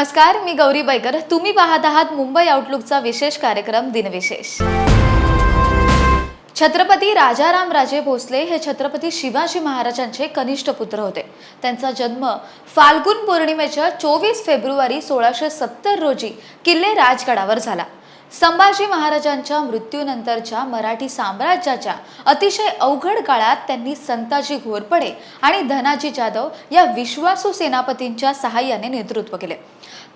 नमस्कार मी गौरी बैकर. तुम्ही पाहत आहात मुंबई आउटलुकचा विशेष कार्यक्रम दिनविशेष. छत्रपती राजाराम राजे भोसले हे छत्रपती शिवाजी महाराजांचे कनिष्ठ पुत्र होते. त्यांचा जन्म फाल्गुन पौर्णिमेच्या चोवीस फेब्रुवारी सोळाशे सत्तर रोजी किल्ले राजगडावर झाला. संभाजी महाराजांच्या मृत्यूनंतरच्या मराठी साम्राज्याच्या अतिशय अवघड काळात त्यांनी संताजी घोरपडे आणि धनाजी जाधव या विश्वासू सेनापतींच्या सहाय्याने नेतृत्व केले.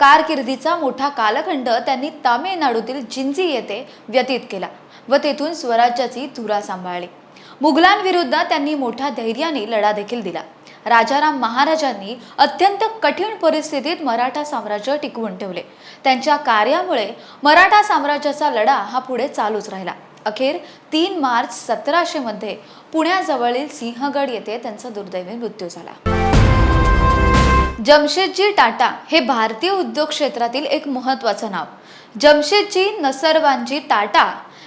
कारकिर्दीचा मोठा कालखंड त्यांनी तामिळनाडूतील जिंजी येथे व्यतीत केला व तेथून स्वराज्याची धुरा सांभाळली. मुघलांविरुद्ध त्यांनी मोठ्या धैर्याने लढा देखील दिला. राजाराम महाराजांनी अत्यंत कठीण परिस्थितीत मराठा साम्राज्य टिकवून ठेवले. त्यांच्या कार्यामुळे मराठा साम्राज्याचा लढा हा पुढे चालूच राहिला. अखेर तीन मार्च सतराशे मध्ये पुण्याजवळील सिंहगड येथे त्यांचा दुर्दैवी मृत्यू झाला. जमशेदजी टाटा हे भारतीय उद्योग क्षेत्रातील एक महत्वाचं नाव. जमशेदजी नसरवानजी टाटा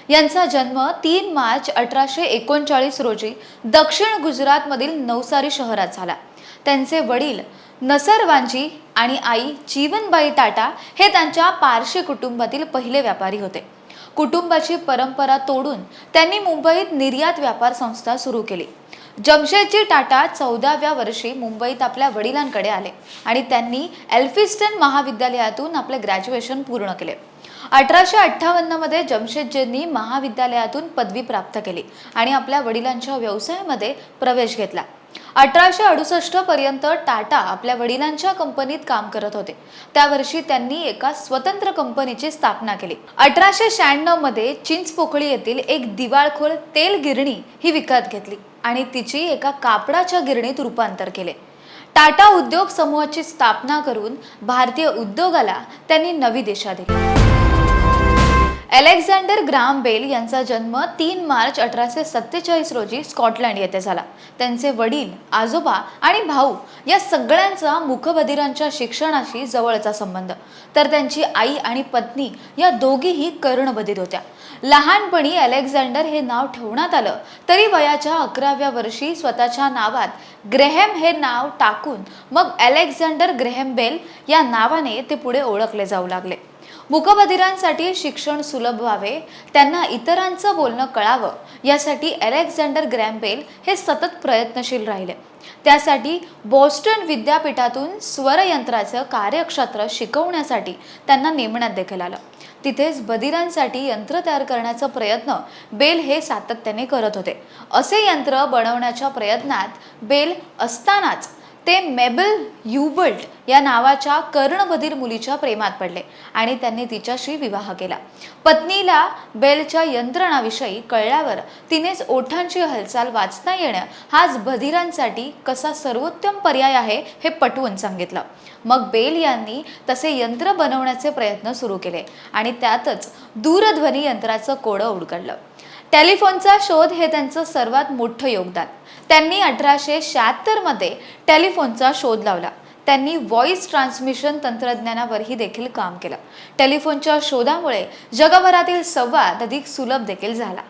यांचा जन्म तीन मार्च अठराशे एकोणचाळीस रोजी दक्षिण गुजरातमधील नवसारी शहरात झाला. त्यांचे वडील नसरवांजी आणि आई जीवनबाई टाटा हे त्यांच्या पारशी कुटुंबातील पहिले व्यापारी होते. कुटुंबाची परंपरा तोडून त्यांनी मुंबईत निर्यात व्यापार संस्था सुरू केली. जमशेदजी टाटा चौदाव्या वर्षी मुंबईत आपल्या वडिलांकडे आले आणि त्यांनी एल्फिस्टन महाविद्यालयातून आपले ग्रॅज्युएशन पूर्ण केले. अठराशे अठ्ठावन्नमध्ये जमशेदजींनी महाविद्यालयातून पदवी प्राप्त केली आणि आपल्या वडिलांच्या व्यवसायामध्ये प्रवेश घेतला. अठराशे अडुसष्ट पर्यंत टाटा आपल्या वडिलांच्या कंपनीत काम करत होते. त्या वर्षी त्यांनी एका स्वतंत्र कंपनीची स्थापना केली. अठराशे शहाण्णवमध्ये चिंचपोकळी येथील एक दिवाळखोर तेल गिरणी ही विकत घेतली आणि तिची एका कापडाच्या गिरणीत रूपांतर केले. टाटा उद्योग समूहाची स्थापना करून भारतीय उद्योगाला त्यांनी नवी दिशा दिली. अलेक्झांडर ग्राम बेल यांचा जन्म तीन मार्च अठराशे सत्तेचाळीस रोजी स्कॉटलंड येथे झाला. त्यांचे वडील आजोबा आणि भाऊ या सगळ्यांचा मुखबधिरांच्या शिक्षणाशी जवळचा संबंध. तर त्यांची आई आणि पत्नी या दोघीही कर्णबधिर होत्या. लहानपणी अलेक्झांडर हे नाव ठेवण्यात आलं तरी वयाच्या अकराव्या वर्षी स्वतःच्या नावात ग्रेहम हे नाव टाकून मग अलेक्झांडर ग्रेहम बेल या नावाने ते पुढे ओळखले जाऊ लागले. मुकबधिरांसाठी शिक्षण सुलभ व्हावे त्यांना इतरांचं बोलणं कळावं यासाठी अलेक्झांडर ग्रॅम्बेल हे सतत प्रयत्नशील राहिले. त्यासाठी बॉस्टन विद्यापीठातून स्वरयंत्राचं कार्यक्षेत्र शिकवण्यासाठी त्यांना नेमण्यात देखील आलं. तिथेच बधिरांसाठी यंत्र तयार करण्याचा प्रयत्न बेल हे सातत्याने करत होते. असे यंत्र बनवण्याच्या प्रयत्नात बेल असतानाच ते मेबल युबल्ट या नावाच्या कर्णबधीर मुलीच्या प्रेमात पडले आणि त्यांनी तिच्याशी विवाह केला. पत्नीला बेलच्या यंत्रणाविषयी कळल्यावर तिनेच ओठांची हालचाल वाचता येणं हाच बधिरांसाठी कसा सर्वोत्तम पर्याय आहे हे पटवून सांगितलं. मग बेल यांनी तसे यंत्र बनवण्याचे प्रयत्न सुरू केले आणि त्यातच दूरध्वनी यंत्राचं कोडं उडकडलं टेलिफोनचा शोध हे त्यांचं सर्वात मोठं योगदान. त्यांनी अठराशे शहात्तरमध्ये टेलिफोनचा शोध लावला. त्यांनी व्हॉइस ट्रान्समिशन तंत्रज्ञानावरही देखील काम केलं. टेलिफोनच्या शोधामुळे जगभरातील संवाद अधिक सुलभ देखील झाला.